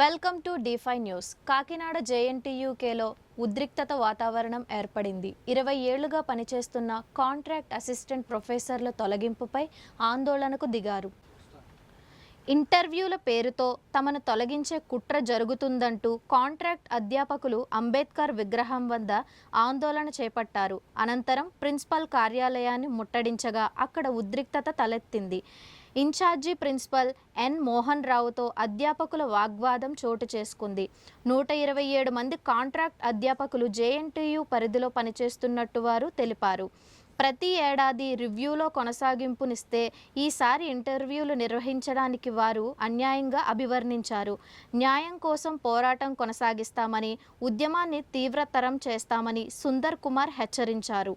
Welcome to defy news. Kakinada జేఎన్టీయూకేలో ఉద్రిక్తత వాతావరణం ఏర్పడింది. ఇరవై ఏళ్ళుగా పనిచేస్తున్న కాంట్రాక్ట్ అసిస్టెంట్ ప్రొఫెసర్ల తొలగింపుపై ఆందోళనకు దిగారు. ఇంటర్వ్యూల పేరుతో తమను తొలగించే కుట్ర జరుగుతుందంటూ కాంట్రాక్ట్ అధ్యాపకులు అంబేద్కర్ విగ్రహం వద్ద ఆందోళన చేపట్టారు. అనంతరం ప్రిన్సిపల్ కార్యాలయాన్ని ముట్టడించగా అక్కడ ఉద్రిక్తత తలెత్తింది. ఇన్ఛార్జి ప్రిన్సిపల్ ఎన్ మోహన్ రావుతో అధ్యాపకుల వాగ్వాదం చోటు చేసుకుంది. నూట ఇరవై ఏడు మంది కాంట్రాక్ట్ అధ్యాపకులు జేఎన్టీయు పరిధిలో పనిచేస్తున్నట్టు వారు తెలిపారు. ప్రతి ఏడాది రివ్యూలో కొనసాగింపునిస్తే ఈసారి ఇంటర్వ్యూలు నిర్వహించడానికి వారు అన్యాయంగా అభివర్ణించారు. న్యాయం కోసం పోరాటం కొనసాగిస్తామని ఉద్యమాన్ని తీవ్రతరం చేస్తామని సుందర్ కుమార్ హెచ్చరించారు.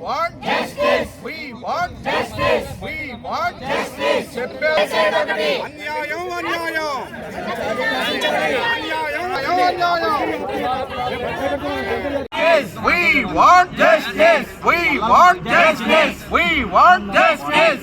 want justice. We want justice. We want justice. చెప్పేది అన్యాయం అన్యాయం అన్యాయం అన్యాయం We want justice. We want justice. We want justice.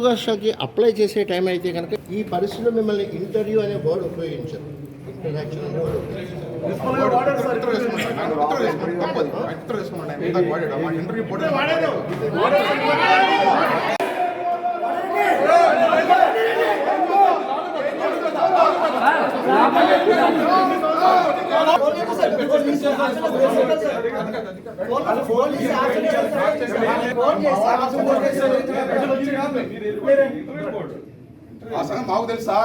ఉద్యోగాలకి అప్లై చేసే టైం అయితే కనుక ఈ పరిస్థితిలో మిమ్మల్ని ఇంటర్వ్యూ అనే వర్డ్ ఉపయోగించారు ఇంటరాక్షన్ అనే వర్డ్ ఇంటర్వ్యూ ఆ సంగతి మాకు తెలుసా?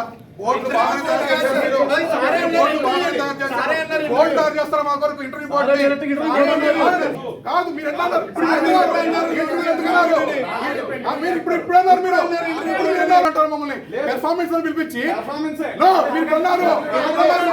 చేస్తారా మా కొరకు ఇంటర్వ్యూ కాదు మీరు ఎట్లా ఇప్పుడు ఇప్పుడు అన్నారు అంటారు మమ్మల్ని? పెర్ఫార్మెన్స్ అని పిలిపించి. మీరు అన్నారు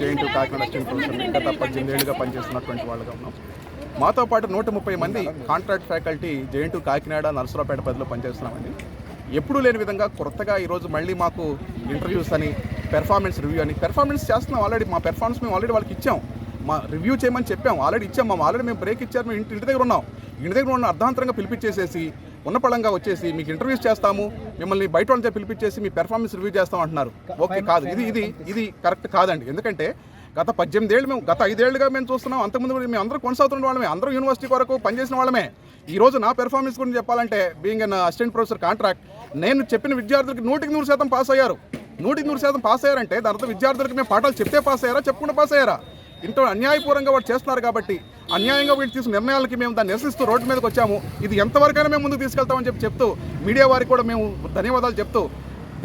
జేఎన్టీ కాకినాడ గత పనిచేస్తున్నటువంటి వాళ్ళగా ఉన్నాం. మాతో పాటు నూట ముప్పై మంది contract faculty JNT Kakinada Narasaraopet పరిధిలో పనిచేస్తున్నామండి. ఎప్పుడూ లేని విధంగా కొత్తగా ఈరోజు మళ్ళీ మాకు ఇంటర్వ్యూస్ అని పెర్ఫార్మెన్స్ రివ్యూ అని పెర్ఫార్మెన్స్ చేస్తున్నాం ఆల్రెడీ మా పెర్ఫార్మెన్స్ మేము ఆల్రెడీ వాళ్ళకి ఇచ్చాం. మా రివ్యూ చేయమని చెప్పాం. ఆల్రెడీ ఇచ్చాం. మా ఆల్రెడీ మేము బ్రేక్ ఇచ్చారు. మేము ఇంటి ఇంటి దగ్గర ఉన్నాం. ఇంటి దగ్గర ఉన్న అర్ధాంతరంగా పిలిపించేసేసి ఉన్న పళంగా వచ్చేసి మీకు ఇంటర్వ్యూస్ చేస్తాము మిమ్మల్ని బయట వాళ్ళతో పిలిపించేసి మీ పెర్ఫార్మెన్స్ రివ్యూ చేస్తాం అంటున్నారు. ఓకే కాదు. ఇది ఇది ఇది కరెక్ట్ కాదండి. ఎందుకంటే గత పద్దెనిమిది ఏళ్ళు మేము గత ఐదేళ్ళుగా మేము చూస్తున్నాం. అంతకుముందు మేము అందరూ కొనసాగుతున్న వాళ్ళమే. అందరూ యూనివర్సిటీ కొరకు పనిచేసిన వాళ్ళమే. ఈ రోజు నా పెర్ఫార్మెన్స్ గురించి చెప్పాలంటే being an assistant professor contract నేను చెప్పిన విద్యార్థులకి నూటికి నూరు శాతం పాస్ అయ్యారు. నూటికి నూరు శాతం పాస్ అయ్యారంటే దాని అర్థం విద్యార్థులకి మేము పాఠాలు చెప్తే పాస్ అయ్యారా? చెప్పకుండా పాస్ అయ్యారా? ఇంత అన్యాయపూర్వంగా వాడు చేస్తున్నారు కాబట్టి అన్యాయంగా వీళ్ళు తీసుకున్న నిర్ణయాలకి మేము దాన్ని నిరసిస్తూ రోడ్డు మీదకి వచ్చాము. ఇది ఎంతవరకైనా మేము ముందుకు తీసుకెళ్తామని చెప్పి చెప్తూ మీడియా వారికి కూడా మేము ధన్యవాదాలు చెప్తూ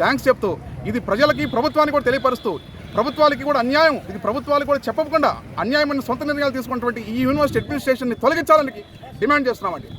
థ్యాంక్స్ చెప్తూ ఇది ప్రజలకి ప్రభుత్వానికి కూడా తెలియపరుస్తూ ప్రభుత్వాలకి కూడా అన్యాయం ఇది ప్రభుత్వాలకు కూడా చెప్పకుండా అన్యాయమైన సొంత నిర్ణయాలు తీసుకున్నటువంటి ఈ యూనివర్సిటీ అడ్మినిస్ట్రేషన్ని తొలగించాలని డిమాండ్ చేస్తున్నామండి.